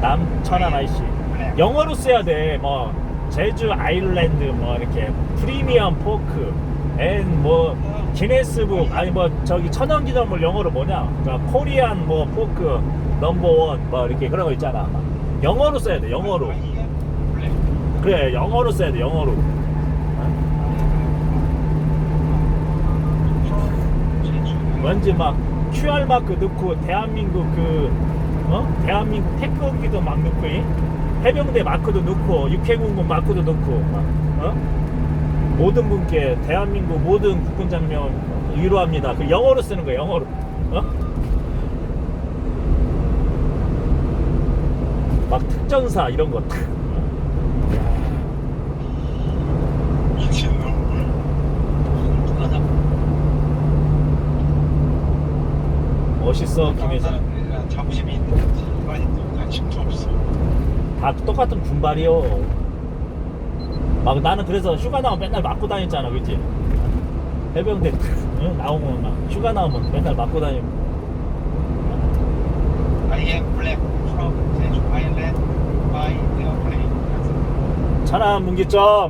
남 천안 IC 영어로 써야 돼뭐 제주 아일랜드 뭐 이렇게 프리미엄 포크 앤뭐 기네스북 아니 뭐 저기 천연 기념물 영어로 뭐냐? 그러니까 코리안 뭐 포크 넘버원 뭐 이렇게 그런 거 있잖아 영어로 써야 돼 영어로. 그래 영어로 써야 돼 영어로. 왠지 막 QR 마크 넣고 대한민국 그 어? 대한민국 태극기도 막 넣고 이? 해병대 마크도 넣고 육해공군 마크도 넣고 막, 어? 모든 분께 대한민국 모든 국군 장면 위로합니다. 그 영어로 쓰는 거야 영어로. 어? 막 특전사 이런 거 탁. 멋있어 김혜진. 자부심이 있는 거지. 일반인 관심도 없어. 다 똑같은 군발이요. 막 나는 그래서 휴가 나오면 맨날 맞고 다녔잖아, 그치? 해병대 응? 나오면 막 휴가 나오면 맨날 맞고 다니고. I am black from Jeju Island by airplane. 천안 문기점